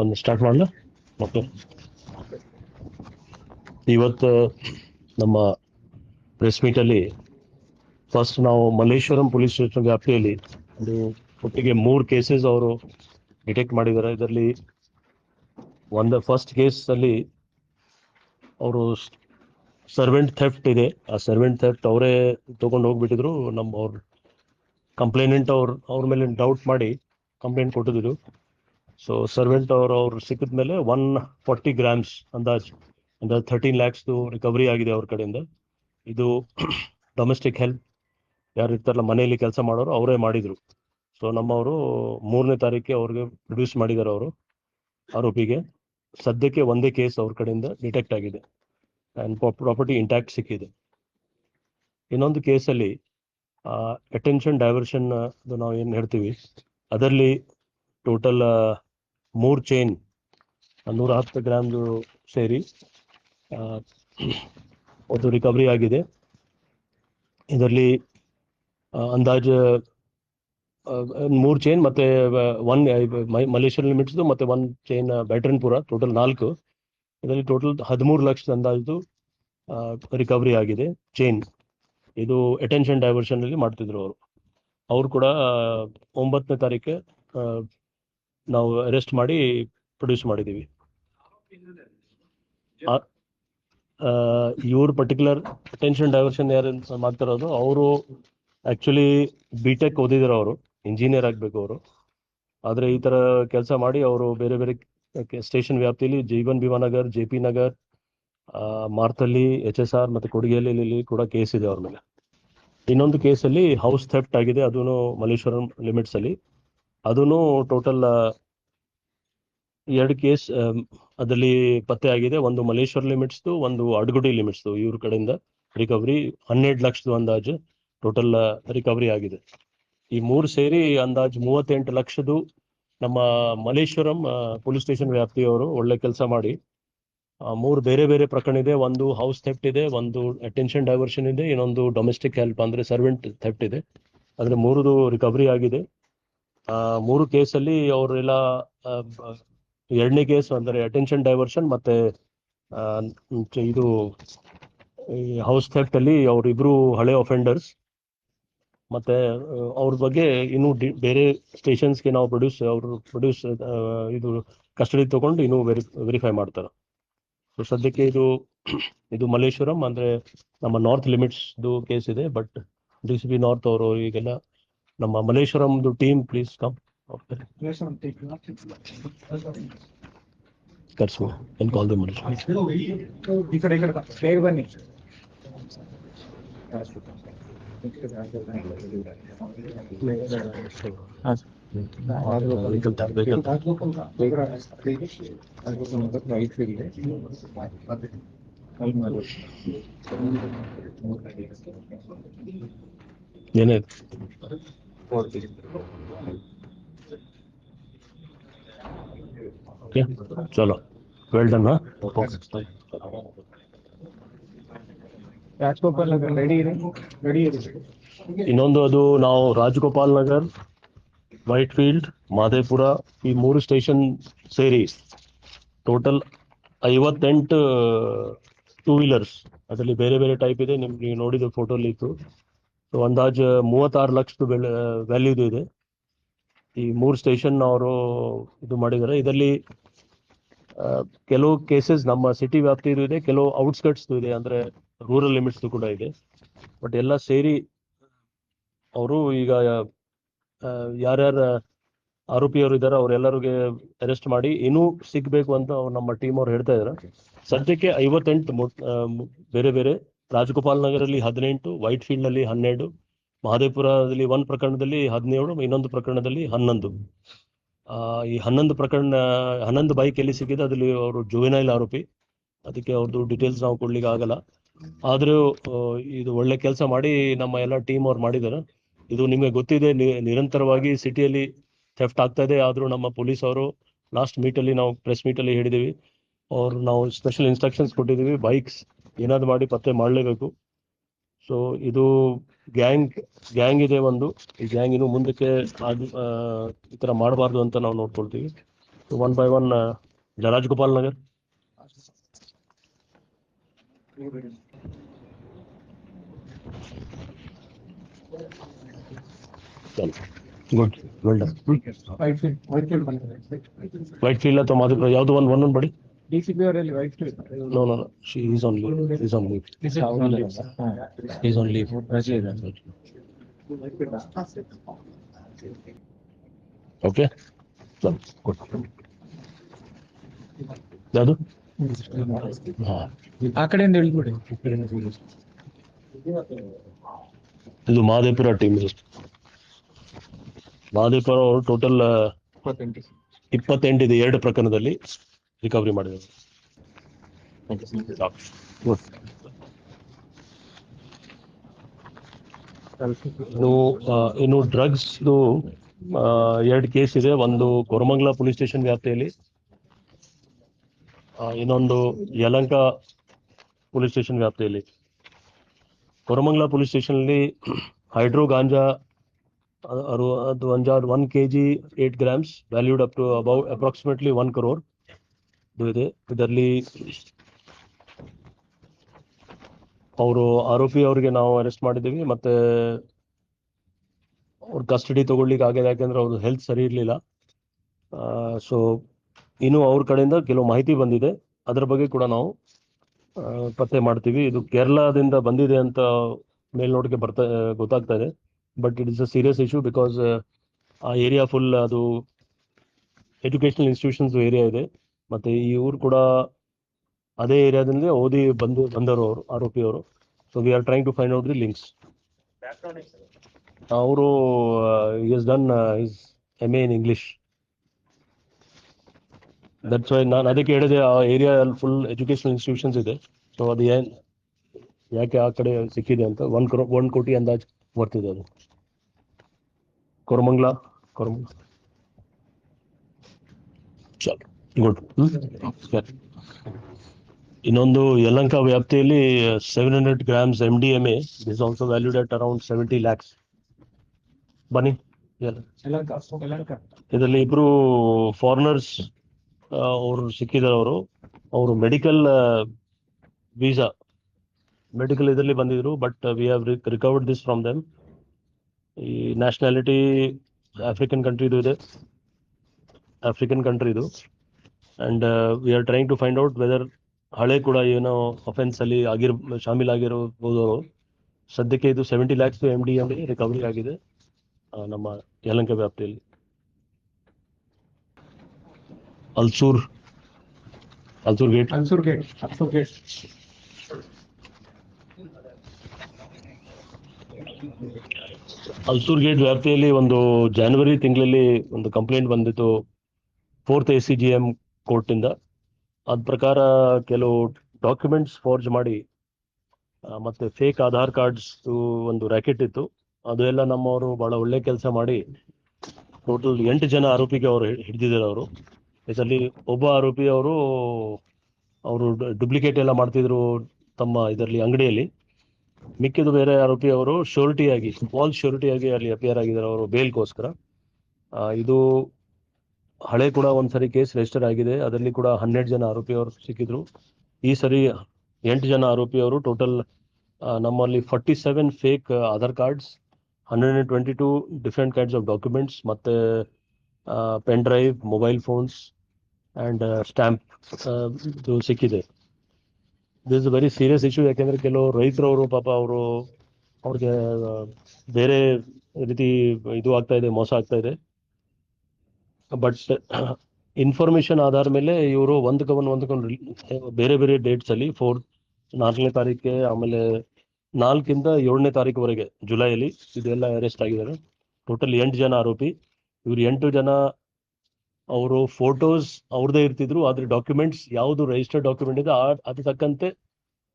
ಒಂದು ಸ್ಟಾರ್ಟ್ ಮಾಡಲ? ಓಕೆ. ಇವತ್ತು ನಮ್ಮ ಪ್ರೆಸ್ ಮೀಟಲ್ಲಿ ಫಸ್ಟ್ ನಾವು ಮಲ್ಲೇಶ್ವರಂ ಪೊಲೀಸ್ ಸ್ಟೇಷನ್ ವ್ಯಾಪ್ತಿಯಲ್ಲಿ ಒಂದು ಒಟ್ಟಿಗೆ ಮೂರು ಕೇಸಸ್ ಅವರು ಡಿಟೆಕ್ಟ್ ಮಾಡಿದ್ದಾರೆ. ಇದರಲ್ಲಿ ಒಂದು ಫಸ್ಟ್ ಕೇಸಲ್ಲಿ ಅವರು ಸರ್ವೆಂಟ್ ಥೆಫ್ಟ್ ಇದೆ. ಆ ಸರ್ವೆಂಟ್ ಥೆಫ್ಟ್ ಅವರೇ ತೊಗೊಂಡು ಹೋಗ್ಬಿಟ್ಟಿದ್ರು. ನಮ್ಮ ಅವ್ರ ಕಂಪ್ಲೇನೆಂಟ್ ಅವ್ರ ಅವ್ರ ಮೇಲೆ ಡೌಟ್ ಮಾಡಿ ಕಂಪ್ಲೇಂಟ್ ಕೊಟ್ಟಿದ್ರು. ಸೊ ಸರ್ವೆಂಟ್ ಅವರು ಅವ್ರು ಸಿಕ್ಕಿದ ಮೇಲೆ ಒನ್ ಫಾರ್ಟಿ ಗ್ರಾಮ್ಸ್ ಅಂದಾಜ್ ಅಂದಾಜ್ ಥರ್ಟೀನ್ ಲ್ಯಾಕ್ಸ್ದು ರಿಕವರಿ ಆಗಿದೆ ಅವ್ರ ಕಡೆಯಿಂದ. ಇದು ಡೊಮೆಸ್ಟಿಕ್ ಹೆಲ್ಪ್ ಯಾರು ಇರ್ತಾರಲ್ಲ, ಮನೆಯಲ್ಲಿ ಕೆಲಸ ಮಾಡೋರು, ಅವರೇ ಮಾಡಿದ್ರು. ಸೊ ನಮ್ಮವರು ಮೂರನೇ ತಾರೀಕಿಗೆ ಅವ್ರಿಗೆ ಪ್ರೊಡ್ಯೂಸ್ ಮಾಡಿದ್ದಾರೆ ಅವರು, ಆರೋಪಿಗೆ. ಸದ್ಯಕ್ಕೆ ಒಂದೇ ಕೇಸ್ ಅವ್ರ ಕಡೆಯಿಂದ ಡಿಟೆಕ್ಟ್ ಆಗಿದೆ. ಆ್ಯಂಡ್ ಪ್ರಾಪರ್ಟಿ ಇಂಟ್ಯಾಕ್ಟ್ ಸಿಕ್ಕಿದೆ. ಇನ್ನೊಂದು ಕೇಸಲ್ಲಿ ಅಟೆನ್ಷನ್ ಡೈವರ್ಷನ್ ನಾವು ಏನು ಹೇಳ್ತೀವಿ, ಅದರಲ್ಲಿ ಟೋಟಲ್ ಮೂರು ಚೈನ್ ನೂರ ಹತ್ತು ಗ್ರಾಮ್ದು ಸೇರಿ ಒಂದು ರಿಕವರಿ ಆಗಿದೆ. ಇದರಲ್ಲಿ ಅಂದಾಜು ಮೂರು ಚೈನ್ ಮತ್ತೆ ಒನ್ ಮಲೇಷಿಯನ್ ಲಿಮಿಟ್ಸ್ದು ಮತ್ತೆ ಒನ್ ಚೈನ್ ಬ್ಯಾಟ್ರನ್ಪುರ ಟೋಟಲ್ ನಾಲ್ಕು. ಇದರಲ್ಲಿ ಟೋಟಲ್ ಹದಿಮೂರು ಲಕ್ಷದ ಅಂದಾಜು ರಿಕವರಿ ಆಗಿದೆ ಚೈನ್ ಇದು ಅಟೆನ್ಷನ್ ಡೈವರ್ಷನ್ ಅಲ್ಲಿ ಮಾಡ್ತಿದ್ರು ಅವರು. ಅವ್ರು ಕೂಡ ಒಂಬತ್ತನೇ ತಾರೀಕು ನಾವು ಅರೆಸ್ಟ್ ಮಾಡಿ ಪ್ರೊಡ್ಯೂಸ್ ಮಾಡಿದ್ದೀವಿ. ಇವ್ರು ಪರ್ಟಿಕ್ಯುಲರ್ ಅಟೆನ್ಷನ್ ಡೈವರ್ಷನ್ ಯಾರು ಮಾಡ್ತಿರೋದು ಅವರು ಆಕ್ಚುಲಿ ಬಿ ಟೆಕ್ ಓದಿದ್ರು ಅವರು ಇಂಜಿನಿಯರ್ ಆಗಬೇಕು ಅವರು. ಆದರೆ ಈ ಥರ ಕೆಲಸ ಮಾಡಿ ಅವರು ಬೇರೆ ಬೇರೆ ಸ್ಟೇಷನ್ ವ್ಯಾಪ್ತಿಯಲ್ಲಿ ಜೀವನ್ ಭೀಮಾ ನಗರ್ ಜೆ ಪಿ ನಗರ್ ಮಾರ್ತಲ್ಲಿ ಎಚ್ ಎಸ್ ಆರ್ ಮತ್ತು ಇಲ್ಲಿ ಕೂಡ ಕೇಸ್ ಇದೆ ಅವ್ರ ಮೇಲೆ. ಇನ್ನೊಂದು ಕೇಸಲ್ಲಿ ಹೌಸ್ ಥೆಫ್ಟ್ ಆಗಿದೆ ಅದೂ ಮಲ್ಲೇಶ್ವರಂ ಲಿಮಿಟ್ಸ್ ಅಲ್ಲಿ. ಅದೂ ಟೋಟಲ್ ಎರಡು ಕೇಸ್ ಅದರಲ್ಲಿ ಪತ್ತೆ ಆಗಿದೆ. ಒಂದು ಮಲ್ಲೇಶ್ವರ ಲಿಮಿಟ್ಸ್ದು ಒಂದು ಅಡ್ಗುಡಿ ಲಿಮಿಟ್ಸ್ದು ಇವ್ರ ಕಡೆಯಿಂದ ರಿಕವರಿ ಹನ್ನೆರಡು ಲಕ್ಷದ ಅಂದಾಜು ಟೋಟಲ್ ರಿಕವರಿ ಆಗಿದೆ. ಈ ಮೂರು ಸೇರಿ ಅಂದಾಜು ಮೂವತ್ತೆಂಟು ಲಕ್ಷದು ನಮ್ಮ ಮಲೇಶ್ವರಂ ಪೊಲೀಸ್ ಸ್ಟೇಷನ್ ವ್ಯಾಪ್ತಿಯವರು ಒಳ್ಳೆ ಕೆಲಸ ಮಾಡಿ. ಮೂರು ಬೇರೆ ಬೇರೆ ಪ್ರಕರಣ ಇದೆ. ಒಂದು ಹೌಸ್ ಥೆಫ್ಟ್ ಇದೆ, ಒಂದು ಅಟೆನ್ಷನ್ ಡೈವರ್ಷನ್ ಇದೆ, ಇನ್ನೊಂದು ಡೊಮೆಸ್ಟಿಕ್ ಹೆಲ್ಪ್ ಅಂದ್ರೆ ಸರ್ವೆಂಟ್ ಥೆಫ್ಟ್ ಇದೆ. ಅದ್ರ ಮೂರುದು ರಿಕವರಿ ಆಗಿದೆ. ಮೂರು ಕೇಸಲ್ಲಿ ಅವರೆಲ್ಲ ಎರಡನೇ ಕೇಸ್ ಅಂದರೆ ಅಟೆನ್ಷನ್ ಡೈವರ್ಷನ್ ಮತ್ತೆ ಇದು ಹೌಸ್ ಥೆಫ್ಟ್ ಅಲ್ಲಿ ಅವರಿಬ್ರು ಹಳೆ ಅಫೆಂಡರ್ಸ್ ಮತ್ತೆ, ಅವ್ರ ಬಗ್ಗೆ ಇನ್ನೂ ಬೇರೆ ಸ್ಟೇಷನ್ಸ್ಗೆ ನಾವು ಪ್ರೊಡ್ಯೂಸ್ ಅವರು ಪ್ರೊಡ್ಯೂಸ್ ಇದು ಕಸ್ಟಡಿ ತಗೊಂಡು ಇನ್ನೂ ವೆರಿ ವೆರಿಫೈ ಮಾಡ್ತಾರೆ. ಸೊ ಸದ್ಯಕ್ಕೆ ಇದು ಇದು ಮಲ್ಲೇಶ್ವರಂ, ಅಂದ್ರೆ ನಮ್ಮ ನಾರ್ತ್ ಲಿಮಿಟ್ಸ್ದು ಕೇಸ್ ಇದೆ but D C B north ಅವರು ಈಗೆಲ್ಲ ನಮ್ಮ ಮಲ್ಲೇಶ್ವರಂದು ಟೀಮ್ ಪ್ಲೀಸ್ ಕಮ್ ಕರ್ಸು ಎನ್ ಕಾಲ್ ದಿ ಮಲ್ಲೇಶ್ವರಂ ಈ ಕಡೆ ಈ ಕಡೆ ಬಾ. ಬೇಗ ಬನ್ನಿ. ಏನೇ ಓಕೆ ಚಲೋ well done Rajagopal Nagar ready ಇದೆ ರೆಡಿ ಇದೆ ಇನ್ನೊಂದು ಅದು ನಾವು ರಾಜಗೋಪಾಲ್ ನಗರ್ ವೈಟ್ ಫೀಲ್ಡ್ ಮಾದೇಪುರ ಈ ಮೂರು ಸ್ಟೇಷನ್ ಸೇರಿ ಟೋಟಲ್ ಐವತ್ತೆಂಟು ಟೂ ವೀಲರ್ಸ್ ಅದರಲ್ಲಿ ಬೇರೆ ಬೇರೆ ಟೈಪ್ ಇದೆ ನಿಮ್ಗೆ ನೀವು ನೋಡಿದ ಫೋಟೋಲಿ ಇತ್ತು. ಸೊ ಅಂದಾಜು ಮೂವತ್ತಾರು ಲಕ್ಷದ ವ್ಯಾಲ್ಯೂದು ಇದೆ ಈ ಮೂರು ಸ್ಟೇಷನ್ ಅವರು ಇದು ಮಾಡಿದ್ದಾರೆ. ಇದರಲ್ಲಿ ಕೆಲವು ಕೇಸಸ್ ನಮ್ಮ ಸಿಟಿ ವ್ಯಾಪ್ತಿದು ಇದೆ, ಕೆಲವು ಔಟ್ಸ್ಕಟ್ಸ್ ಇದೆ, ಅಂದ್ರೆ ರೂರಲ್ ಲಿಮಿಟ್ಸ್ ಕೂಡ ಇದೆ. ಬಟ್ ಎಲ್ಲ ಸೇರಿ ಅವರು ಈಗ ಯಾರ್ಯಾರ ಆರೋಪಿಯವರು ಇದ್ದಾರೆ, ಅವರೆಲ್ಲರಿಗೆ ಅರೆಸ್ಟ್ ಮಾಡಿ, ಇನ್ನೂ ಸಿಗ್ಬೇಕು ಅಂತ ನಮ್ಮ ಟೀಮ್ ಅವ್ರು ಹೇಳ್ತಾ ಇದ್ದಾರೆ. ಸದ್ಯಕ್ಕೆ ಐವತ್ತೆಂಟು ಬೇರೆ ಬೇರೆ ರಾಜಗೋಪಾಲ್ ನಗರಲ್ಲಿ ಹದಿನೆಂಟು ವೈಟ್ ಫೀಲ್ಡ್ನಲ್ಲಿ ಹನ್ನೆರಡು ಮಹದೇವಪುರದಲ್ಲಿ ಒಂದು ಪ್ರಕರಣದಲ್ಲಿ ಹದಿನೇಳು ಇನ್ನೊಂದು ಪ್ರಕರಣದಲ್ಲಿ ಹನ್ನೊಂದು. ಆ, ಈ ಹನ್ನೊಂದು ಪ್ರಕರಣ ಹನ್ನೊಂದು ಬೈಕ್ ಎಲ್ಲಿ ಸಿಕ್ಕಿದೆ ಅದ್ರಲ್ಲಿ ಅವರು ಜುವೆನೈಲ್ ಆರೋಪಿ. ಅದಕ್ಕೆ ಅವ್ರದ್ದು ಡೀಟೇಲ್ಸ್ ನಾವು ಕೊಡ್ಲಿಕ್ಕೆ ಆಗಲ್ಲ. ಆದರೂ ಇದು ಒಳ್ಳೆ ಕೆಲಸ ಮಾಡಿ ನಮ್ಮ ಎಲ್ಲ ಟೀಮ್ ಅವ್ರು ಮಾಡಿದ್ದಾರೆ. ಇದು ನಿಮಗೆ ಗೊತ್ತಿದೆ ನಿರಂತರವಾಗಿ ಸಿಟಿಯಲ್ಲಿ ಥೆಫ್ಟ್ ಆಗ್ತಾ ಇದೆ. ಆದ್ರೂ ನಮ್ಮ ಪೊಲೀಸ್ ಅವರು ಲಾಸ್ಟ್ ಮೀಟಲ್ಲಿ ನಾವು ಪ್ರೆಸ್ ಮೀಟಲ್ಲಿ ಹೇಳಿದ್ದೀವಿ. ಅವ್ರು ನಾವು ಸ್ಪೆಷಲ್ ಇನ್ಸ್ಟ್ರಕ್ಷನ್ಸ್ ಕೊಟ್ಟಿದ್ದೀವಿ. ಬೈಕ್ಸ್ ಏನಾದ್ರು ಮಾಡಿ ಪತ್ತೆ ಮಾಡಲೇಬೇಕು. ಸೊ ಇದು ಗ್ಯಾಂಗ್ ಗ್ಯಾಂಗ್ ಇದೆ ಒಂದು. ಈ ಗ್ಯಾಂಗ್ ಇನ್ನು ಮುಂದಕ್ಕೆ ಈ ಥರ ಮಾಡಬಾರ್ದು ಅಂತ ನಾವು ನೋಡ್ಕೊಳ್ತೀವಿ. One by one Rajgopal Nagar. Good well done Whitefield ಅಥವಾ ಮಾಧುಪುರ ಯಾವುದು ಒಂದು ಒನ್ ಬಡಿ. ಡಿ ಸಿ ಪಿ ಅವರಲ್ಲಿ Whitefield no no she is on leave is on leave is on leave okay good ಯಾವುದು ಹಾಂ. ಆ ಕಡೆಯಿಂದ ಹೇಳ್ಬಿಡಿ ಇದು ಮಹದೇಪುರ ಟೀಮ್ ಮಹದೇಪುರ ಅವರು ಟೋಟಲ್ ಇಪ್ಪತ್ತೆಂಟು. ಇಪ್ಪತ್ತೆಂಟು ಇದೆ ಎರಡು ಪ್ರಕರಣದಲ್ಲಿ. ರಿಕವರಿ ಮಾಡಿದ್ರು. ಇನ್ನು ಆ, ಇನ್ನು ಡ್ರಗ್ಸ್ ಎರಡು ಕೇಸ್ ಇದೆ. ಒಂದು ಕೊರಮಂಗ್ಲ ಪೊಲೀಸ್ ಸ್ಟೇಷನ್ ವ್ಯಾಪ್ತಿಯಲ್ಲಿ ಇನ್ನೊಂದು ಯಲಂಕ ಪೊಲೀಸ್ ಸ್ಟೇಷನ್ ವ್ಯಾಪ್ತಿಯಲ್ಲಿ. ಕೊರಮಂಗ್ಲ ಪೊಲೀಸ್ ಸ್ಟೇಷನ್ ಅಲ್ಲಿ ಹೈಡ್ರೋ ಗಾಂಜಾ ಅದು ಒಂದು one K G eight grams valued up to about approximately one crore ಇದು. ಇದೆ ಇದರಲ್ಲಿ ಅವರು ಆರೋಪಿ ಅವರಿಗೆ ನಾವು ಅರೆಸ್ಟ್ ಮಾಡಿದ್ದೀವಿ. ಮತ್ತೆ ಅವ್ರ ಕಸ್ಟಡಿ ತಗೊಳ್ಳಿಕ್ಕೆ ಆಗಿದೆ. ಯಾಕೆಂದ್ರೆ ಅವ್ರ ಹೆಲ್ತ್ ಸರಿ ಇರಲಿಲ್ಲ. ಸೊ ಇನ್ನು ಅವ್ರ ಕಡೆಯಿಂದ ಕೆಲವು ಮಾಹಿತಿ ಬಂದಿದೆ. ಅದರ ಬಗ್ಗೆ ಕೂಡ ನಾವು ಪತ್ತೆ ಮಾಡ್ತೀವಿ. ಇದು ಕೇರಳದಿಂದ ಬಂದಿದೆ ಅಂತ ಮೇಲ್ನೋಟಕ್ಕೆ ಬರ್ತಾ, ಗೊತ್ತಾಗ್ತಾ ಇದೆ. But it is a serious issue because ಆ ಏರಿಯಾ ಫುಲ್ ಅದು ಎಜುಕೇಶನಲ್ ಇನ್ಸ್ಟಿಟ್ಯೂಷನ್ಸ್ ಏರಿಯಾ ಇದೆ. ಮತ್ತೆ ಈ ಊರು ಕೂಡ ಅದೇ ಏರಿಯಾದಿಂದ ಓದಿ ಬಂದು ಬಂದರು ಅವರು ಆರೋಪಿಯವರು so we are trying to find out the links ಅವರು is done is M A in English that's why ನಾನು ಅದಕ್ಕೆ ಹೇಳಿದೆ ಆ ಏರಿಯಾ ಫುಲ್ ಎಜುಕೇಶನಲ್ ಇನ್ಸ್ಟಿಟ್ಯೂಷನ್ಸ್ ಇದೆ. ಸೊ ಅದು ಏನು ಯಾಕೆ ಆ ಕಡೆ ಸಿಕ್ಕಿದೆ ಅಂತ. ಒನ್ ಕ್ರೋ ಒನ್ ಕೋಟಿ ಅಂದಾಜು ಬರ್ತಿದೆ ಅದು. ಕೊರಮಂಗ್ಲ ಕೊರಮಂಗ್ಲ. ಚಲ್ ಗುಡ್ ಇನ್ನೊಂದು ಯಲಂಕ ವ್ಯಾಪ್ತಿಯಲ್ಲಿ seven hundred grams M D M A is also valued at around seventy lakhs ಬನ್ನಿ. ಇದರಲ್ಲಿ ಇಬ್ರು ಫಾರಿನರ್ಸ್ ಅವರು ಸಿಕ್ಕಿದ್ದಾರೆ ಅವರು. ಅವರು ಮೆಡಿಕಲ್ ವೀಸಾ ಮೆಡಿಕಲ್ ಇದರಲ್ಲಿ ಬಂದಿದ್ರು but we have recovered this from them ಈ ನ್ಯಾಷನಾಲಿಟಿ ಆಫ್ರಿಕನ್ ಕಂಟ್ರಿದು ಇದೆ ಆಫ್ರಿಕನ್ ಕಂಟ್ರಿ ಇದು. And we are trying to find out whether ಹಳೆ ಕೂಡ ಏನೋ ಅಫೆನ್ಸ್ ಅಲ್ಲಿ ಆಗಿರ್ ಶಾಮೀಲ್ ಆಗಿರಬಹುದು ಸದ್ಯಕ್ಕೆ ಇದು seventy lakhs M D M recovery ಆಗಿದೆ ನಮ್ಮ ಯಲಂಕ ವ್ಯಾಪ್ತಿಯಲ್ಲಿ. Ulsoor Ulsoor gate Ulsoor gate Ulsoor gate Ulsoor gate ವ್ಯಾಪ್ತಿಯಲ್ಲಿ ಒಂದು ಜನವರಿ ತಿಂಗಳಲ್ಲಿ ಒಂದು ಕಂಪ್ಲೇಂಟ್ ಬಂದಿತ್ತು. Fourth A C G M ಕೋರ್ಟಿಂದ ಅದ ಪ್ರಕಾರ ಕೆಲವು ಡಾಕ್ಯುಮೆಂಟ್ಸ್ ಫೋರ್ಜ್ ಮಾಡಿ ಮತ್ತೆ ಫೇಕ್ ಆಧಾರ್ ಕಾರ್ಡ್ಸ್ ಒಂದು ರ್ಯಾಕೆಟ್ ಇತ್ತು. ಅದು ಎಲ್ಲ ನಮ್ಮವರು ಬಹಳ ಒಳ್ಳೆ ಕೆಲಸ ಮಾಡಿ ಟೋಟಲ್ ಎಂಟು ಜನ ಆರೋಪಿಗೆ ಅವರು ಹಿಡಿದಿದ್ದಾರೆ ಅವರು. ಇದರಲ್ಲಿ ಒಬ್ಬ ಆರೋಪಿ ಅವರು ಅವರು ಡುಪ್ಲಿಕೇಟ್ ಎಲ್ಲ ಮಾಡ್ತಿದ್ರು ತಮ್ಮ ಇದರಲ್ಲಿ ಅಂಗಡಿಯಲ್ಲಿ. ಮಿಕ್ಕಿದ ಬೇರೆ ಆರೋಪಿ ಅವರು ಶ್ಯೂರಿಟಿಯಾಗಿ ಶ್ಯೂರಿಟಿ ಆಗಿ ಅಲ್ಲಿ ಅಪಿಯರ್ ಆಗಿದ್ದಾರೆ ಅವರು ಬೇಲ್ಗೋಸ್ಕರ ಇದು ಹಳೆ ಕೂಡ ಒಂದ್ಸರಿ ಕೇಸ್ ರಿಜಿಸ್ಟರ್ ಆಗಿದೆ. ಅದರಲ್ಲಿ ಕೂಡ ಹನ್ನೆರಡು ಜನ ಆರೋಪಿಯವರು ಸಿಕ್ಕಿದ್ರು. ಈ ಸರಿ ಎಂಟು ಜನ ಆರೋಪಿಯವರು ಟೋಟಲ್ ನಮ್ಮಲ್ಲಿ forty seven fake Aadhaar cards hundred and twenty two different kinds of documents ಮತ್ತೆ pen drive mobile phones and stamp ಇದು ಸಿಕ್ಕಿದೆ. This is very serious issue ಯಾಕೆಂದ್ರೆ ಕೆಲವು ರೈತರವರು ಪಾಪ ಅವರು ಅವ್ರಿಗೆ ಬೇರೆ ರೀತಿ ಇದು ಆಗ್ತಾ ಇದೆ, ಮೋಸ ಆಗ್ತಾ ಇದೆ. ಬಟ್ ಇನ್ಫಾರ್ಮೇಶನ್ ಆಧಾರ ಮೇಲೆ ಇವರು ಒಂದಕ್ಕೊಂದು ಒಂದಕ್ಕೊಂದು ಬೇರೆ ಬೇರೆ ಡೇಟ್ಸ್ ಅಲ್ಲಿ ಫೋರ್ತ್ ನಾಲ್ಕನೇ ತಾರೀಕೆ ಆಮೇಲೆ ನಾಲ್ಕಿಂದ ಏಳನೇ ತಾರೀಕುವರೆಗೆ ಜುಲೈಯಲ್ಲಿ ಇದೆಲ್ಲ ಅರೆಸ್ಟ್ ಆಗಿದ್ದಾರೆ. ಟೋಟಲ್ ಎಂಟು ಜನ ಆರೋಪಿ. ಇವ್ರು ಎಂಟು ಜನ ಅವರು ಫೋಟೋಸ್ ಅವ್ರದೇ ಇರ್ತಿದ್ರು, ಆದ್ರೆ ಡಾಕ್ಯುಮೆಂಟ್ಸ್ ಯಾವುದು ರಿಜಿಸ್ಟರ್ಡ್ ಡಾಕ್ಯುಮೆಂಟ್ ಇದೆ, ಆ- ಅದು ತಕ್ಕಂತೆ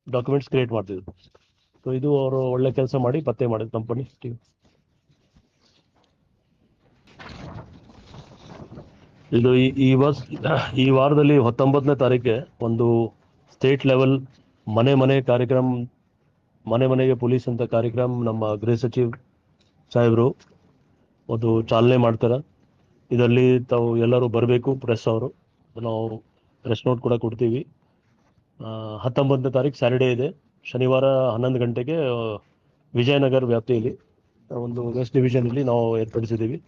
ಡಾಕ್ಯುಮೆಂಟ್ಸ್ ಕ್ರಿಯೇಟ್ ಮಾಡ್ತಿದ್ರು. ಸೊ ಇದು ಅವರು ಒಳ್ಳೆ ಕೆಲಸ ಮಾಡಿ ಪತ್ತೆ ಮಾಡಿದ್ರು ಕಂಪನಿ ಇದು ಈ- ವರ್ಷ, ಈ ವಾರದಲ್ಲಿ ಹತ್ತೊಂಬತ್ತನೇ ತಾರೀಕೆ ಒಂದು ಸ್ಟೇಟ್ ಲೆವೆಲ್ ಮನೆ ಮನೆ ಕಾರ್ಯಕ್ರಮ, ಮನೆ ಮನೆಗೆ ಪೊಲೀಸ್ ಅಂತ ಕಾರ್ಯಕ್ರಮ ನಮ್ಮ ಗೃಹ ಸಚಿವ ಸಾಹೇಬರು ಒಂದು ಚಾಲನೆ ಮಾಡ್ತಾರೆ. ಇದರಲ್ಲಿ ತಾವು ಎಲ್ಲರೂ ಬರಬೇಕು ಪ್ರೆಸ್ ಅವರು. ನಾವು ಪ್ರೆಸ್ ನೋಟ್ ಕೂಡ ಕೊಡ್ತೀವಿ. ಹತ್ತೊಂಬತ್ತನೇ ತಾರೀಕು ಸ್ಯಾಟರ್ಡೇ ಇದೆ. ಶನಿವಾರ ಹನ್ನೊಂದು ಗಂಟೆಗೆ ವಿಜಯನಗರ ವ್ಯಾಪ್ತಿಯಲ್ಲಿ ಒಂದು ವೆಸ್ಟ್ ಡಿವಿಷನಲ್ಲಿ ನಾವು ಏರ್ಪಡಿಸಿದ್ದೀವಿ.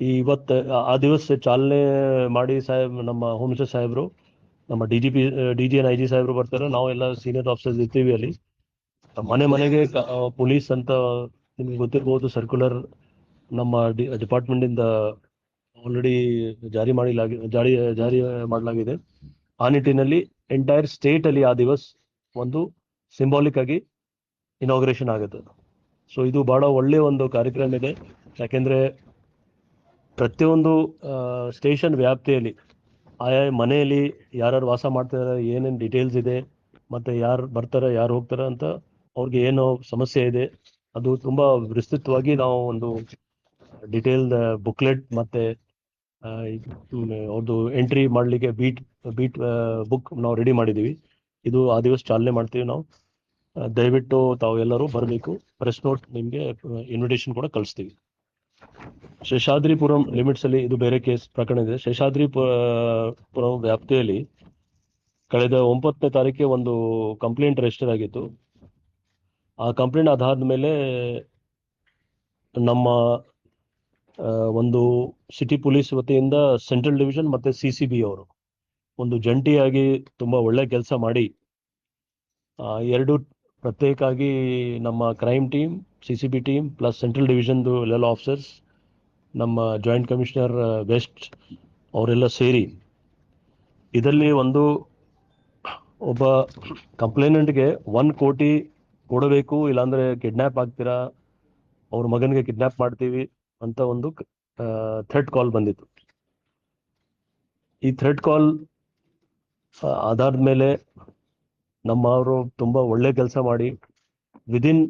ಇವತ್ತು, ಆ- ದಿವಸ ಚಾಲನೆ ಮಾಡಿ ಸಾಹೇಬ್, ನಮ್ಮ ಹೋಮ್ ಮಿನಿಸ್ಟರ್ ಸಾಹೇಬರು, ನಮ್ಮ D G P D G and I G ಸಾಹೇಬರು ಬರ್ತಾರೆ. ನಾವು ಸೀನಿಯರ್ ಆಫೀಸರ್ಸ್ ಇರ್ತೀವಿ ಅಲ್ಲಿ. ಮನೆ ಮನೆಗೆ ಪೊಲೀಸ್ ಅಂತ ನಿಮ್ಗೆ ಗೊತ್ತಿರ್ಬೋದು ಸರ್ಕ್ಯುಲರ್ ನಮ್ಮ ಡಿ ಡಿಪಾರ್ಟ್ಮೆಂಟಿಂದ ಆಲ್ರೆಡಿ ಜಾರಿ ಮಾಡಿಲಾಗಿ, ಜಾರಿ ಜಾರಿ ಮಾಡಲಾಗಿದೆ. ಆ ನಿಟ್ಟಿನಲ್ಲಿ ಎಂಟೈರ್ ಸ್ಟೇಟ್ ಅಲ್ಲಿ ಆ ದಿವಸ ಒಂದು ಸಿಂಬಾಲಿಕ್ ಆಗಿ ಇನಾಗ್ರೇಷನ್ ಆಗುತ್ತೆ. ಸೊ ಇದು ಬಹಳ ಒಳ್ಳೆಯ ಒಂದು ಕಾರ್ಯಕ್ರಮ ಇದೆ. ಯಾಕೆಂದ್ರೆ ಪ್ರತಿಯೊಂದು ಸ್ಟೇಷನ್ ವ್ಯಾಪ್ತಿಯಲ್ಲಿ, ಆಯಾ ಮನೆಯಲ್ಲಿ ಯಾರ್ಯಾರು ವಾಸ ಮಾಡ್ತಾರೆ ಏನೇನು ಡೀಟೇಲ್ಸ್ ಇದೆ, ಮತ್ತೆ ಯಾರು ಬರ್ತಾರೆ, ಯಾರು ಹೋಗ್ತಾರೆ ಅಂತ ಅವ್ರಿಗೆ ಏನು ಸಮಸ್ಯೆ ಇದೆ. ಅದು ತುಂಬಾ ವಿಸ್ತೃತವಾಗಿ ನಾವು ಒಂದು ಡಿಟೇಲ್ಡ್ ಬುಕ್ಲೆಟ್ ಮತ್ತೆ ಅವ್ರದ್ದು ಎಂಟ್ರಿ ಮಾಡಲಿಕ್ಕೆ ಬೀಟ್ ಬೀಟ್ ಬುಕ್ ನಾವು ರೆಡಿ ಮಾಡಿದ್ದೀವಿ. ಇದು ಆ ದಿವಸ ಚಾಲನೆ ಮಾಡ್ತೀವಿ ನಾವು. ದಯವಿಟ್ಟು ತಾವು ಎಲ್ಲರೂ ಬರಬೇಕು. ಪ್ರೆಸ್ ನೋಟ್ ನಿಮಗೆ ಇನ್ವಿಟೇಷನ್ ಕೂಡ ಕಳಿಸ್ತೀವಿ. ಶೇಷಾದ್ರಿಪುರಂ ಲಿಮಿಟ್ಸ್ ಅಲ್ಲಿ ಇದು ಬೇರೆ ಕೇಸ್ ಪ್ರಕರಣ ಇದೆ. ಶೇಷಾದ್ರಿಪುರಂ ವ್ಯಾಪ್ತಿಯಲ್ಲಿ ಕಳೆದ ಒಂಬತ್ತನೇ ತಾರೀಕಿಗೆ ಒಂದು ಕಂಪ್ಲೇಂಟ್ ರಿಜಿಸ್ಟರ್ ಆಗಿತ್ತು. ಆ ಕಂಪ್ಲೇಂಟ್ ಅದಾದ ಮೇಲೆ ನಮ್ಮ ಒಂದು ಸಿಟಿ ಪೊಲೀಸ್ ವತಿಯಿಂದ ಸೆಂಟ್ರಲ್ ಡಿವಿಷನ್ ಮತ್ತೆ ಸಿ ಸಿ ಬಿ ಅವರು ಒಂದು ಜಂಟಿಯಾಗಿ ತುಂಬಾ ಒಳ್ಳೆ ಕೆಲಸ ಮಾಡಿ ಎರಡು ಪ್ರತ್ಯೇಕವಾಗಿ ನಮ್ಮ crime team C C B team plus central ಡಿವಿಷನ್ದು ಎಲ್ಲ ಆಫೀಸರ್ಸ್ ನಮ್ಮ ಜಾಯಿಂಟ್ ಕಮಿಷನರ್ ವೆಸ್ಟ್ ಅವರೆಲ್ಲ ಸೇರಿ ಇದರಲ್ಲಿ ಒಂದು ಒಬ್ಬ ಕಂಪ್ಲೇನೆಂಟ್ಗೆ ಒನ್ ಕೋಟಿ ಕೊಡಬೇಕು, ಇಲ್ಲಾಂದ್ರೆ ಕಿಡ್ನ್ಯಾಪ್ ಆಗ್ತೀರಾ, ಅವ್ರ ಮಗನಿಗೆ ಕಿಡ್ನ್ಯಾಪ್ ಮಾಡ್ತೀವಿ ಅಂತ ಒಂದು ಥ್ರೆಡ್ ಕಾಲ್ ಬಂದಿತ್ತು. ಈ ಥ್ರೆಡ್ ಕಾಲ್ ಆಧಾರದ ಮೇಲೆ ನಮ್ಮವರು ತುಂಬಾ ಒಳ್ಳೆ ಕೆಲಸ ಮಾಡಿ ವಿದಿನ್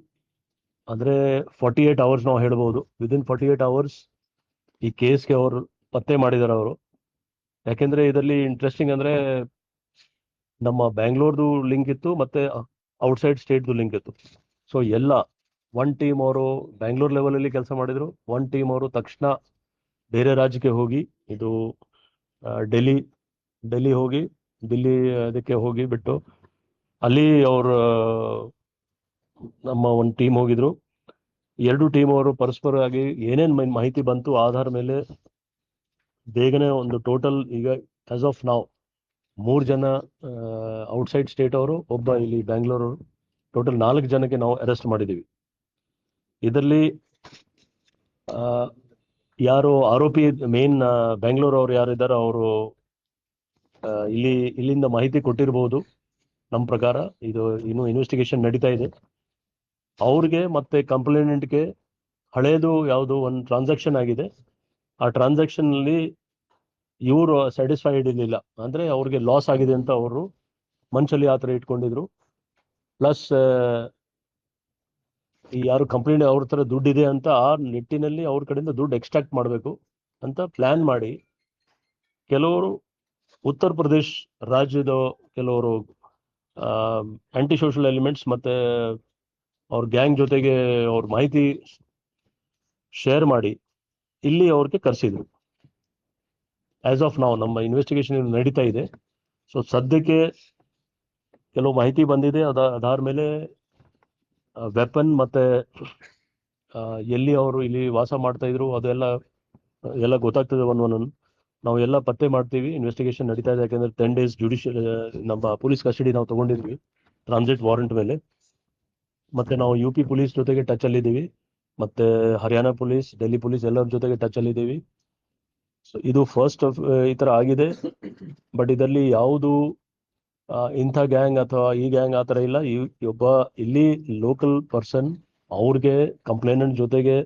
ಅಂದ್ರೆ ಫಾರ್ಟಿ ಏಟ್ ಅವರ್ಸ್ ನಾವು ಹೇಳ್ಬೋದು ವಿದಿನ್ ಫಾರ್ಟಿ ಏಟ್ ಅವರ್ಸ್ ಈ ಕೇಸ್ಗೆ ಅವರು ಪತ್ತೆ ಮಾಡಿದ್ದಾರೆ ಅವರು. ಯಾಕೆಂದ್ರೆ ಇದರಲ್ಲಿ ಇಂಟ್ರೆಸ್ಟಿಂಗ್ ಅಂದ್ರೆ ನಮ್ಮ ಬ್ಯಾಂಗ್ಳೂರ್ದು ಲಿಂಕ್ ಇತ್ತು ಮತ್ತೆ ಔಟ್ಸೈಡ್ ಸ್ಟೇಟ್ದು ಲಿಂಕ್ ಇತ್ತು. ಸೊ ಎಲ್ಲ ಒನ್ ಟೀಮ್ ಅವರು ಬ್ಯಾಂಗ್ಳೂರ್ ಲೆವೆಲಲ್ಲಿ ಕೆಲಸ ಮಾಡಿದ್ರು. ಒನ್ ಟೀಮ್ ಅವರು ತಕ್ಷಣ ಬೇರೆ ರಾಜ್ಯಕ್ಕೆ ಹೋಗಿ, ಇದು ಡೆಲ್ಲಿ ಡೆಲ್ಲಿ ಹೋಗಿ ದಿಲ್ಲಿ ಅದಕ್ಕೆ ಹೋಗಿ ಬಿಟ್ಟು ಅಲ್ಲಿ ಅವರು, ನಮ್ಮ ಒಂದು ಟೀಮ್ ಹೋಗಿದ್ರು. ಎರಡು ಟೀಮ್ ಅವರು ಪರಸ್ಪರವಾಗಿ ಏನೇನ್ ಮಾಹಿತಿ ಬಂತು ಆಧಾರ ಮೇಲೆ ಬೇಗನೆ ಒಂದು ಟೋಟಲ್ ಈಗ ಆಸ್ ಆಫ್ ನಾವ್ ಮೂರ್ ಜನ ಔಟ್ಸೈಡ್ ಸ್ಟೇಟ್ ಅವರು, ಒಬ್ಬ ಇಲ್ಲಿ ಬ್ಯಾಂಗ್ಳೂರು ಟೋಟಲ್ ನಾಲ್ಕು ಜನಕ್ಕೆ ನಾವು ಅರೆಸ್ಟ್ ಮಾಡಿದ್ದೀವಿ ಇದರಲ್ಲಿ ಯಾರು ಆರೋಪಿ ಮೇನ್ ಬೆಂಗಳೂರು ಅವ್ರು ಯಾರಿದ್ದಾರೆ ಅವರು ಇಲ್ಲಿ, ಇಲ್ಲಿಂದ ಮಾಹಿತಿ ಕೊಟ್ಟಿರಬಹುದು ನಮ್ಮ ಪ್ರಕಾರ ಇದು ಇನ್ನು ಇನ್ವೆಸ್ಟಿಗೇಷನ್ ನಡೀತಾ ಇದೆ. ಅವ್ರಿಗೆ ಮತ್ತೆ ಕಂಪ್ಲೇನೆಂಟ್ಗೆ ಹಳೇದು ಯಾವುದು ಒಂದು ಟ್ರಾನ್ಸಾಕ್ಷನ್ ಆಗಿದೆ. ಆ ಟ್ರಾನ್ಸಾಕ್ಷನ್ ಅಲ್ಲಿ ಇವರು ಸ್ಯಾಟಿಸ್ಫೈಡ್ ಇರಲಿಲ್ಲ. ಅಂದ್ರೆ ಅವ್ರಿಗೆ ಲಾಸ್ ಆಗಿದೆ ಅಂತ ಅವರು ಮನ್ಸಲ್ಲಿ ಆ ಥರ ಇಟ್ಕೊಂಡಿದ್ರು. ಪ್ಲಸ್ ಯಾರು ಕಂಪ್ಲೇಂಟ್ ಅವ್ರ ಥರ ದುಡ್ಡಿದೆ ಅಂತ ಆ ನಿಟ್ಟಿನಲ್ಲಿ ಅವ್ರ ಕಡೆಯಿಂದ ದುಡ್ಡು ಎಕ್ಸ್ಟ್ರಾಕ್ಟ್ ಮಾಡಬೇಕು ಅಂತ ಪ್ಲಾನ್ ಮಾಡಿ ಕೆಲವರು ಉತ್ತರ ಪ್ರದೇಶ್ ರಾಜ್ಯದ ಕೆಲವರು ಆಂಟಿ ಸೋಷಲ್ ಎಲಿಮೆಂಟ್ಸ್ ಮತ್ತೆ ಅವ್ರ ಗ್ಯಾಂಗ್ ಜೊತೆಗೆ ಅವ್ರ ಮಾಹಿತಿ ಶೇರ್ ಮಾಡಿ ಇಲ್ಲಿ ಅವ್ರಿಗೆ ಕರೆಸಿದ್ರು. ಆಸ್ ಆಫ್ ನಾವು ನಮ್ಮ ಇನ್ವೆಸ್ಟಿಗೇಷನ್ ನಡೀತಾ ಇದೆ. ಸೊ ಸದ್ಯಕ್ಕೆ ಕೆಲವು ಮಾಹಿತಿ ಬಂದಿದೆ. ಅದ ಅದಾದ ಮೇಲೆ ವೆಪನ್ ಮತ್ತೆ ಎಲ್ಲಿ ಅವರು ಇಲ್ಲಿ ವಾಸ ಮಾಡ್ತಾ ಇದ್ರು, ಅದೆಲ್ಲ, ಎಲ್ಲ ಗೊತ್ತಾಗ್ತದೆ ಒನ್ ಒನ್ ನಾವು ಎಲ್ಲ ಪತ್ತೆ ಮಾಡ್ತೀವಿ. ಇನ್ವೆಸ್ಟಿಗೇಷನ್ ನಡೀತಾ ಇದೆ. ಯಾಕಂದ್ರೆ ಟೆನ್ ಡೇಸ್ ಜುಡಿಷಿಯಲ್ ನಮ್ಮ ಪೊಲೀಸ್ ಕಸ್ಟಡಿ ನಾವು ತಗೊಂಡಿದ್ವಿ. ಟ್ರಾನ್ಸಿಟ್ ವಾರೆಂಟ್ ಮೇಲೆ. ಮತ್ತೆ ನಾವು ಯು ಪಿ ಪೊಲೀಸ್ ಜೊತೆಗೆ ಟಚ್ ಅಲ್ಲಿ ಇದ್ದೀವಿ ಮತ್ತೆ ಹರಿಯಾಣ ಪೊಲೀಸ್ ಡೆಲ್ಲಿ ಪೊಲೀಸ್ ಎಲ್ಲರ ಜೊತೆಗೆ ಟಚ್ ಅಲ್ಲಿ ಇದ್ದೀವಿ ಇದು ಫಸ್ಟ್ ಈ ತರ ಆಗಿದೆ. ಬಟ್ ಇದರಲ್ಲಿ ಯಾವುದು ಇಂಥ ಗ್ಯಾಂಗ್ ಅಥವಾ ಈ ಗ್ಯಾಂಗ್ ಆ ಥರ ಇಲ್ಲ. ಈ ಒಬ್ಬ ಇಲ್ಲಿ ಲೋಕಲ್ ಪರ್ಸನ್ ಅವ್ರಿಗೆ ಕಂಪ್ಲೇನೆಂಟ್ ಜೊತೆಗೆ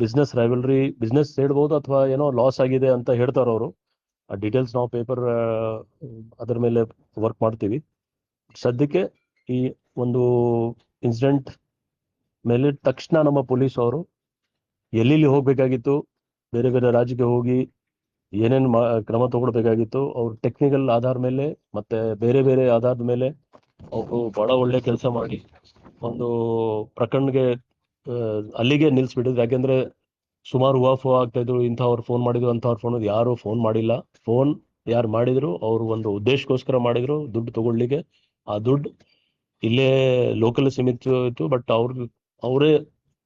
ಬಿಸ್ನೆಸ್ ರೈವಲ್ರಿ ಬಿಸ್ನೆಸ್ ಹೇಳ್ಬೋದು ಅಥವಾ ಏನೋ ಲಾಸ್ ಆಗಿದೆ ಅಂತ ಹೇಳ್ತಾರ ಅವರು. ಆ ಡೀಟೇಲ್ಸ್ ನಾವು ಪೇಪರ್ ಅದ್ರ ಮೇಲೆ ವರ್ಕ್ ಮಾಡ್ತೀವಿ. ಸದ್ಯಕ್ಕೆ ಈ ಒಂದು ಇನ್ಸಿಡೆಂಟ್ ಮೇಲೆ ತಕ್ಷಣ ನಮ್ಮ ಪೊಲೀಸ್ ಅವರು ಎಲ್ಲೆಲ್ಲಿ ಹೋಗ್ಬೇಕಾಗಿತ್ತು, ಬೇರೆ ಬೇರೆ ರಾಜ್ಯಕ್ಕೆ ಹೋಗಿ ಏನೇನು ಕ್ರಮ ತಗೊಳ್ಬೇಕಾಗಿತ್ತು, ಅವ್ರ ಟೆಕ್ನಿಕಲ್ ಆಧಾರ ಮೇಲೆ ಮತ್ತೆ ಬೇರೆ ಬೇರೆ ಆಧಾರದ ಮೇಲೆ ಅವರು ಬಹಳ ಒಳ್ಳೆ ಕೆಲಸ ಮಾಡಿ ಒಂದು ಪ್ರಕರಣಗೆ ಅಲ್ಲಿಗೆ ನಿಲ್ಸ್ಬಿಟ್ಟಿದ್ರು. ಯಾಕೆಂದ್ರೆ ಸುಮಾರು ವಾಫ್ ಆಗ್ತಾ ಇದ್ರು, ಇಂಥವ್ರು ಫೋನ್ ಮಾಡಿದ್ರು, ಅಂಥವ್ರು ಫೋನ್ ಯಾರು ಫೋನ್ ಮಾಡಿಲ್ಲ. ಫೋನ್ ಯಾರು ಮಾಡಿದ್ರು, ಅವರು ಒಂದು ಉದ್ದೇಶಕ್ಕೋಸ್ಕರ ಮಾಡಿದ್ರು, ದುಡ್ಡು ತಗೊಳ್ಳಿಕ್ಕೆ. ಆ ದುಡ್ಡು ಇಲ್ಲೇ ಲೋಕಲ್ ಸೀಮಿತ ಇತ್ತು ಬಟ್ ಅವ್ರ, ಅವರೇ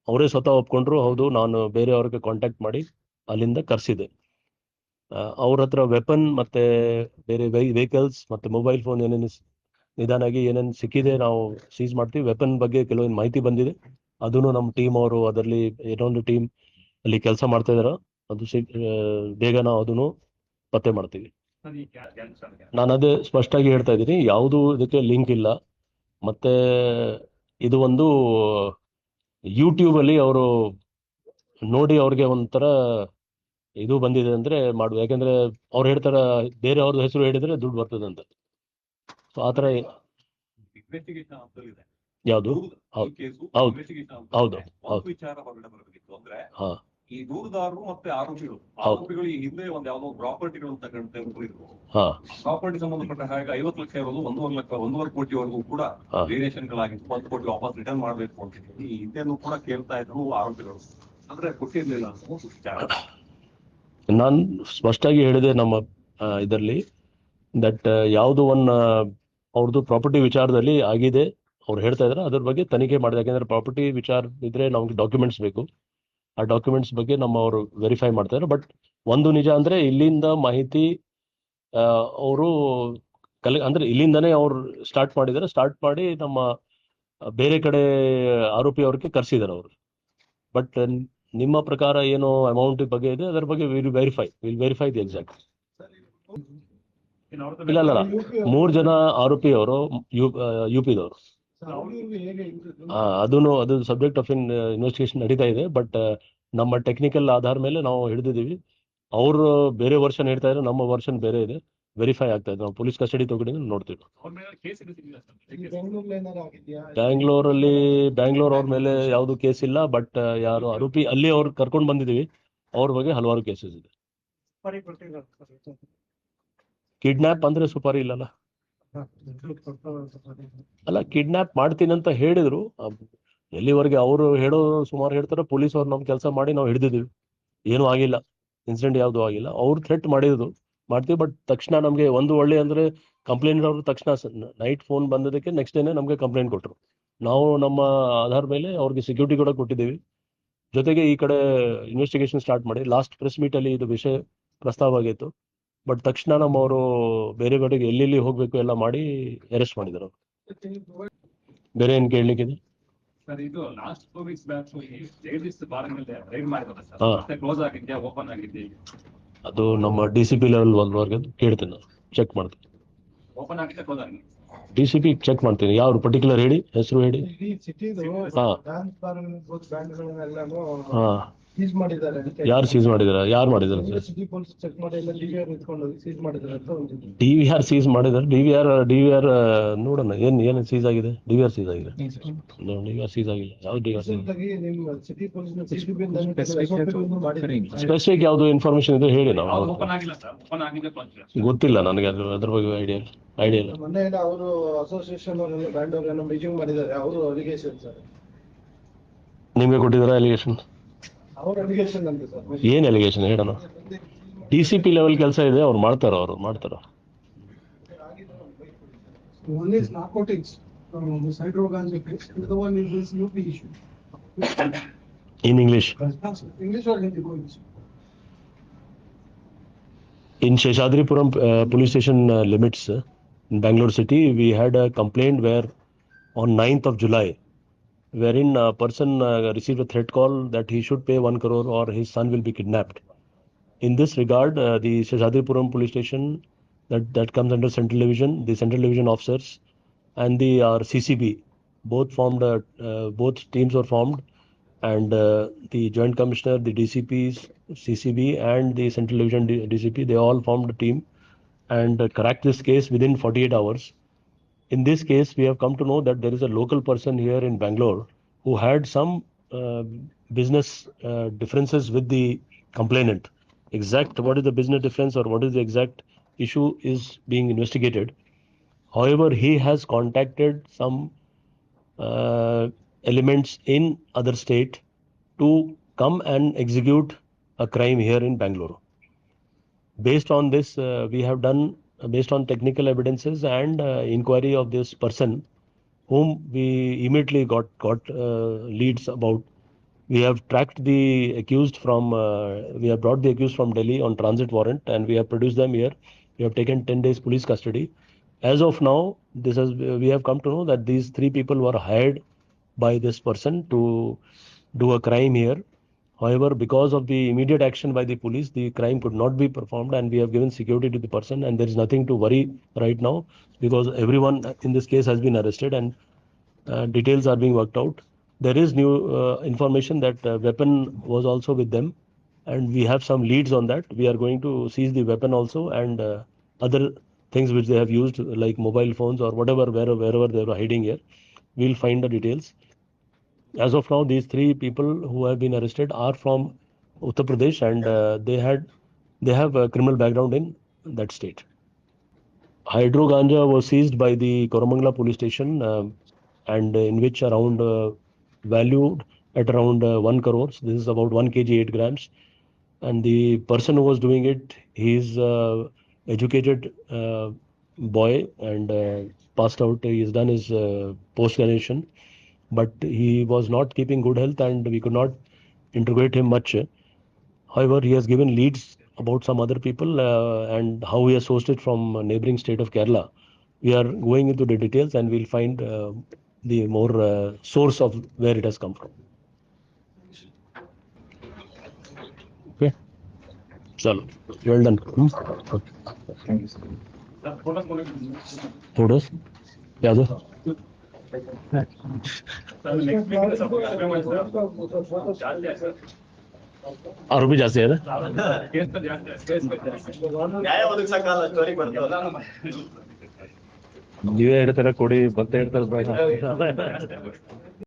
ಅವರೇ ಸ್ವತಃ ಒಪ್ಕೊಂಡ್ರು, ಹೌದು, ನಾನು ಬೇರೆಯವ್ರಿಗೆ ಕಾಂಟ್ಯಾಕ್ಟ್ ಮಾಡಿ ಅಲ್ಲಿಂದ ಕರೆಸಿದೆ ಅವ್ರ ಹತ್ರ ವೆಪನ್ ಮತ್ತೆ ಬೇರೆ ವೆಹಿಕಲ್ಸ್ ಮತ್ತೆ ಮೊಬೈಲ್ ಫೋನ್ ಏನೇನು ನಿಧಾನಾಗಿ ಏನೇನು ಸಿಕ್ಕಿದೆ, ನಾವು ಸೀಸ್ ಮಾಡ್ತೀವಿ. ವೆಪನ್ ಬಗ್ಗೆ ಕೆಲವೊಂದು ಮಾಹಿತಿ ಬಂದಿದೆ. ಅದನ್ನು ನಮ್ಮ ಟೀಮ್ ಅವರು, ಅದರಲ್ಲಿ ಏನೊಂದು ಟೀಮ್ ಅಲ್ಲಿ ಕೆಲಸ ಮಾಡ್ತಾ ಇದಾರ, ಅದು ಬೇಗ ನಾವು ಅದನ್ನು ಪತ್ತೆ ಮಾಡ್ತೀವಿ. ನಾನು ಅದೇ ಸ್ಪಷ್ಟವಾಗಿ ಹೇಳ್ತಾ ಇದ್ದೀನಿ, ಯಾವುದು ಇದಕ್ಕೆ ಲಿಂಕ್ ಇಲ್ಲ. ಮತ್ತೆ ಇದು ಒಂದು ಯೂಟ್ಯೂಬ್ ಅಲ್ಲಿ ಅವರು ನೋಡಿ ಅವ್ರಿಗೆ ಒಂಥರ ಇದು ಬಂದಿದೆ ಅಂದ್ರೆ ಮಾಡುವ ಯಾಕಂದ್ರೆ ಅವ್ರು ಹೇಳ್ತಾರ ಬೇರೆ ಅವ್ರದ್ದು ಹೆಸರು ಹೇಳಿದ್ರೆ ದುಡ್ಡು ಬರ್ತದೆ ಅಂತ ಸೊ ಆತರ ಯಾವುದು ಹೌದು. ಹೌದು. ಹೌದು. ಹೌದು. ಈ ದೂರುದಾರರು ಮತ್ತೆ ಆರೋಪಿಗಳು. ಆರೋಪಿಗಳು ಈ ಹಿಂದೆ ಒಂದ್ ಯಾವ್ದೋ ಪ್ರಾಪರ್ಟಿಗಳು ತಗೊಂಡಿದ್ರು ಹಾ. ಪ್ರಾಪರ್ಟಿ ಸಂಬಂಧಪಟ್ಟ ಹಾಗೆ ಐವತ್ತು ಲಕ್ಷ ಇರೋದು ಒಂದೂವರೆ ಲಕ್ಷ ಒಂದೂವರೆ ಕೋಟಿವರೆಗೂ ಕೂಡ. ವೇರಿಯೇಷನ್ ಗಳಾಗಿತ್ತು ಒಂದು ಕೋಟಿ ವಾಪಸ್ ರಿಟರ್ನ್ ಮಾಡ್ಬೇಕು ಅಂತ ಈ ಹಿಂದೆನೂ ಕೂಡ ಕೇಳ್ತಾ ಇದ್ರು ಆರೋಪಿಗಳು. ಅಂದ್ರೆ ಕೊಟ್ಟಿರ್ಲಿಲ್ಲ ನಾನು ಸ್ಪಷ್ಟವಾಗಿ ಹೇಳಿದೆ ನಮ್ಮ ಇದರಲ್ಲಿ ದಟ್ ಯಾವುದು ಒನ್ ಅವ್ರದ್ದು ಪ್ರಾಪರ್ಟಿ ವಿಚಾರದಲ್ಲಿ ಆಗಿದೆ. ಅವ್ರು ಹೇಳ್ತಾ ಇದ್ದಾರೆ ಅದ್ರ ಬಗ್ಗೆ ತನಿಖೆ ಮಾಡಿದೆ ಯಾಕೆಂದ್ರೆ ಪ್ರಾಪರ್ಟಿ ವಿಚಾರ ಇದ್ರೆ ನಮ್ಗೆ ಡಾಕ್ಯುಮೆಂಟ್ಸ್ ಬೇಕು. ಆ ಡಾಕ್ಯುಮೆಂಟ್ಸ್ ಬಗ್ಗೆ ನಮ್ಮ ಅವರು ವೆರಿಫೈ ಮಾಡ್ತಾರೆ. ಬಟ್ ಒಂದು ನಿಜ ಅಂದ್ರೆ ಇಲ್ಲಿಂದ ಮಾಹಿತಿ ಅವರು ಕಲೆ ಅಂದ್ರೆ ಇಲ್ಲಿಂದನೇ ಅವ್ರು ಸ್ಟಾರ್ಟ್ ಮಾಡಿದ್ದಾರೆ ಸ್ಟಾರ್ಟ್ ಮಾಡಿ ನಮ್ಮ ಬೇರೆ ಕಡೆ ಆರೋಪಿ ಅವ್ರಿಗೆ ಕರೆಸಿದಾರೆ ಅವರು. ಬಟ್ ನಿಮ್ಮ ಪ್ರಕಾರ ಏನು ಅಮೌಂಟ್ ಬಗ್ಗೆ ಇದೆ ಅದರ ಬಗ್ಗೆ will verify will verify the exact ಇಲ್ಲ ಇಲ್ಲ ಮೂರ್ ಜನ ಆರೋಪಿ ಅವರು ಯು ಯು ಪಿದವರು ಅದನ್ನು ಅದು ಸಬ್ಜೆಕ್ಟ್ ಆಫ್ ಇನ್ ಇನ್ವೆಸ್ಟಿಗೇಷನ್ ನಡೀತಾ ಇದೆ ಬಟ್ ನಮ್ಮ ಟೆಕ್ನಿಕಲ್ ಆಧಾರ ಮೇಲೆ ನಾವು ಹಿಡಿದಿದ್ದೀವಿ. ಅವರು ಬೇರೆ ವರ್ಷನ್ ಹೇಳ್ತಾ ಇದ್ರೆ ನಮ್ಮ ವರ್ಷನ್ ಬೇರೆ ಇದೆ. ವೆರಿಫೈ ಆಗ್ತಾ ಇದೆ. ನಾವು ಪೊಲೀಸ್ ಕಸ್ಟಡಿ ತಗೊಂಡು ನೋಡ್ತೀವಿ. ಬ್ಯಾಂಗ್ಳೂರಲ್ಲಿ ಬ್ಯಾಂಗ್ಳೂರ್ ಅವ್ರ ಮೇಲೆ ಯಾವುದು ಕೇಸ್ ಇಲ್ಲ ಬಟ್ ಯಾರು ಆರೋಪಿ ಅಲ್ಲಿ ಅವ್ರು ಕರ್ಕೊಂಡು ಬಂದಿದ್ದೀವಿ. ಅವ್ರ ಬಗ್ಗೆ ಹಲವಾರು ಕೇಸಸ್ ಇದೆ. ಕಿಡ್ನಾಪ್ ಅಂದ್ರೆ ಸುಪಾರಿ ಇಲ್ಲಲ್ಲ? ಅಲ್ಲ ಕಿಡ್ನಾಪ್ ಮಾಡ್ತೀನಿ ಅಂತ ಹೇಳಿದ್ರು. ಎಲ್ಲಿವರೆಗೆ ಅವರು ಹೇಳೋ ಸುಮಾರು ಹೇಳ್ತಾರೆ ಪೊಲೀಸ್ ಅವ್ರು ನಮ್ ಕೆಲಸ ಮಾಡಿ ನಾವು ಹಿಡಿದಿದ್ವಿ. ಏನು ಆಗಿಲ್ಲ. ಇನ್ಸಿಡೆಂಟ್ ಯಾವುದು ಆಗಿಲ್ಲ. ಅವ್ರು ಥ್ರೆಟ್ ಮಾಡಿದ್ರು. ಮಾಡ್ತೀವಿ ಬಟ್ ತಕ್ಷಣ ನಮಗೆ ಒಂದು ಒಳ್ಳೆ ಅಂದ್ರೆ ಕಂಪ್ಲೇಂಟ್ ಅವರು ತಕ್ಷಣ ನೈಟ್ ಫೋನ್ ಬಂದದಕ್ಕೆ ನೆಕ್ಸ್ಟ್ ಡೇನೆ ನಮಗೆ ಕಂಪ್ಲೇಂಟ್ ಕೊಟ್ಟರು ನಾವು ನಮ್ಮ ಆಧಾರ ಮೇಲೆ ಅವ್ರಿಗೆ ಸೆಕ್ಯೂರಿಟಿ ಕೂಡ ಕೊಟ್ಟಿದ್ದೀವಿ. ಜೊತೆಗೆ ಈ ಕಡೆ ಇನ್ವೆಸ್ಟಿಗೇಷನ್ ಸ್ಟಾರ್ಟ್ ಮಾಡಿ ಲಾಸ್ಟ್ ಪ್ರೆಸ್ ಮೀಟ್ ಅಲ್ಲಿ ಇದು ವಿಷಯ ಪ್ರಸ್ತಾವ ಆಗಿತ್ತು. ಬಟ್ ತಕ್ಷಣ ನಮ್ಮವರು ಬೇರೆ ಕಡೆಗೆ ಎಲ್ಲೆಲ್ಲಿ ಹೋಗ್ಬೇಕು ಎಲ್ಲ ಮಾಡಿ ಅರೆಸ್ಟ್ ಮಾಡಿದ್ರು ಅವ್ರು. ಬೇರೆ ಏನ್ ಕೇಳಲಿಕ್ಕಿದೆ? ಸರ್ ಇದು last two weeks back Jagadish bar ಮೇಲೆ ರೈಡ್ ಮಾಡಿದ್ದಾರೆ ಸರ್. ಹಾ. ಮತ್ತೆ ಕ್ಲೋಸ್ ಆಗಿದ್ಯಾ ಓಪನ್ ಆಗಿದ್ಯಾ ಅದು ನಮ್ಮ ಡಿ ಸಿ ಪಿ ಲೆವೆಲ್ ಒಂದ್ವರೆಗೆ ಕೇಳ್ತೀನಿ ನಾನು. ಚೆಕ್ ಮಾಡ್ತೀನಿ. ಓಪನ್ ಆಗಿದ್ಯಾ ಕ್ಲೋಸ್ ಆಗಿದೆ ಡಿ ಸಿ ಪಿ ಚೆಕ್ ಮಾಡ್ತೀನಿ. ಯಾವ ಪರ್ಟಿಕ್ಯುಲರ್ ಹೇಳಿ? ಹೆಸರು ಹೇಳಿ? ಇಡೀ ಸಿಟಿದು ಹಾ. ಡ್ಯಾನ್ಸ್ ಬಾರ್ ಬ್ಯಾಂಡ್ಗಳನ್ನೆಲ್ಲಾನು ಹಾ. ಸೀಸ್ ಮಾಡಿದ್ದಾರೆ ಅಂತ ಯಾರು ಸೀಸ್ ಮಾಡಿದಾರ? ಯಾರು ಮಾಡಿದಾರೆ ಸರ್ ಸಿಟಿ ಪೊಲೀಸ್ ಚೆಕ್ ಮಾಡಿ ಎಲ್ಲ ಡಿವಿಆರ್ ಇಟ್ಕೊಂಡು ಹೋಗಿ ಸೀಸ್ ಮಾಡಿದ್ದಾರೆ ಅಂತ ಒಂದು ಡಿ ವಿ ಆರ್ ಸೀಸ್ ಮಾಡಿದಾರೆ D V R D V R ನೋಡೋಣ ಏನ್ ಏನು ಸೀಸ್ ಆಗಿದೆ. ಡಿ ವಿ ಆರ್ ಸೀಸ್ ಆಗಿದೆ? ಡಿ ವಿ ಆರ್ ಸೀಸ್ ಆಗಿಲ್ಲ ಯಾವ ಡಿ ಆರ್ ಸಿಟಿ ಪೊಲೀಸ್ ಮಾಡಿದ್ದಾರೆ ಸ್ಪೆಸಿಫಿಕ್ ಯಾವ್ದು ಇನ್ಫಾರ್ಮೇಶನ್ ಇದೆ ಹೇಳಿ ನಾವು. ಓಪನ್ ಆಗಿಲ್ಲ ಸರ್. ಓಪನ್ ಆಗಿದ್ಯಾ ಕ್ಲೋಸ್ ಗೊತ್ತಿಲ್ಲ ನನಗೆ ಅದ್ರ ಅದ್ರ ಬಗ್ಗೆ ಐಡಿಯಾ ಐಡಿಯಾ ಇಲ್ಲ. ಮೊನ್ನೆ ಏನೋ ಅವರು ಅಸೋಸಿಯೇಷನ್ ಅವರೆಲ್ಲ ಬ್ಯಾಂಡ್ ಅವರೆಲ್ಲ ಮೀಟಿಂಗ್ ಮಾಡಿದ್ದಾರೆ. ಅವರು ಅಲಿಗೇಷನ್ ಸರ್. ನಿಮಗೆ ಕೊಟ್ಟಿದಾರ ಅಲಿಗೇಷನ್ ಏನ್ ಅಲಿಗೇಷನ್ ಹೇಳೋಣ ಡಿ ಸಿ ಪಿ ಲೆವೆಲ್ ಕೆಲಸ ಇದೆ ಅವ್ರು ಮಾಡ್ತಾರ ಅವರು ಮಾಡ್ತಾರ One is narcotics, um, this hydroganza case, and the one is this UP issue. In English English or Hindi, both. In Sheshadripuram uh, police station uh, limits uh, in Bangalore city, we had a complaint where on 9th of July, wherein a person uh, received a threat call that he should pay 1 crore or his son will be kidnapped. In this regard, uh, the Sheshadripuram police station that, that comes under central division, the central division officers and the our CCB both formed, a, uh, both teams were formed and uh, the joint commissioner, the DCPs, CCB, and the central division D- DCP, they all formed a team and uh, cracked this case within 48 hours. In this case, we have come to know that there is a local person here in Bangalore who had some uh, business uh, differences with the complainant. Exact what is the business difference or what is the exact issue is being investigated. However, he has contacted some uh, elements in other state to come and execute a crime here in Bangalore. Based on this, uh, we have done, based on technical evidences and uh, inquiry of this person, whom we immediately got got uh, leads about. We have tracked the accused from, uh, we have brought the accused from Delhi on transit warrant and we have produced them here. We have taken 10 days police custody. As of now, this has, we have come to know that these three people were hired by this person to do a crime here. However, because of the immediate action by the police, the crime could not be performed and we have given security to the person and there is nothing to worry right now because everyone in this case has been arrested and uh, details are being worked out. There is new uh, information that uh, weapon was also with them and we have some leads on that. We are going to seize the weapon also and uh, other things which they have used like mobile phones or whatever wherever, wherever they were hiding here. We'll find the details. As of now, these three people who have been arrested are from Uttar Pradesh and uh, they had they have a criminal background in that state. Hydro ganja was seized by the Koramangala police station um, and in which around uh, valued at around uh, 1 crores. This is about 1 kg 8 grams. And the person who was doing it, he's uh, educated uh, boy and uh, passed out. He has done his uh, post graduation, but he was not keeping good health and we could not integrate him much. However, he has given leads about some other people uh, and how he has sourced it from neighboring state of Kerala. We are going into the details and we'll find uh, the more uh, source of where it has come from. Okay. Chalo. Well done. Hmm? Okay. Thank you. Photos? Yeah, sir. ಮಾಡಿ sir ಜಾಸ್ತಿ ಅದ ನೀವೇ ಹೇಳ್ತಾರೆ ಕೊಡಿ ಮತ್ತೆ ಹೇಳ್ತಾರೆ